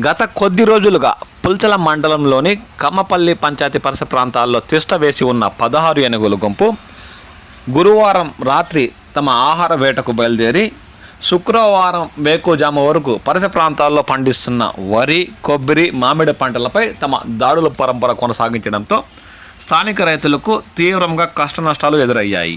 గత కొద్ది రోజులుగా పుల్చల మండలంలోని కమ్మపల్లి పంచాయతీ పరిసర ప్రాంతాల్లో తిష్ట వేసి ఉన్న పదహారు ఏనుగుల గుంపు గురువారం రాత్రి తమ ఆహార వేటకు బయలుదేరి శుక్రవారం వేకుజామ వరకు పరిసర ప్రాంతాల్లో పండిస్తున్న వరి కొబ్బరి మామిడి పంటలపై తమ దాడుల పరంపర కొనసాగించడంతో స్థానిక రైతులకు తీవ్రంగా కష్టనష్టాలు ఎదురయ్యాయి.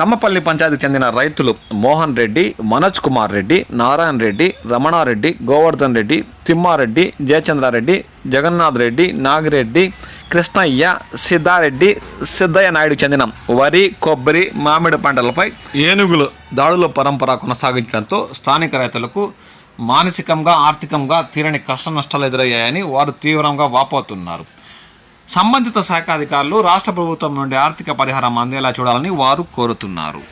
కమ్మపల్లి పంచాయతీకి చెందిన రైతులు మోహన్ రెడ్డి మనోజ్ కుమార్ రెడ్డి నారాయణ రెడ్డి రమణారెడ్డి గోవర్ధన్ రెడ్డి తిమ్మారెడ్డి జయచంద్రారెడ్డి జగన్నాథ్ రెడ్డి నాగిరెడ్డి కృష్ణయ్య సిద్ధారెడ్డి సిద్ధయ్య నాయుడు చెందిన వరి కొబ్బరి మామిడి పంటలపై ఏనుగులు దాడుల పరంపర కొనసాగించడంతో స్థానిక రైతులకు మానసికంగా ఆర్థికంగా తీరని కష్ట నష్టాలు ఎదురయ్యాయని వారు తీవ్రంగా వాపోతున్నారు. సంబంధిత శాఖ అధికారులు రాష్ట్ర ప్రభుత్వం నుండి ఆర్థిక పరిహారం అందేలా చూడాలని వారు కోరుతున్నారు.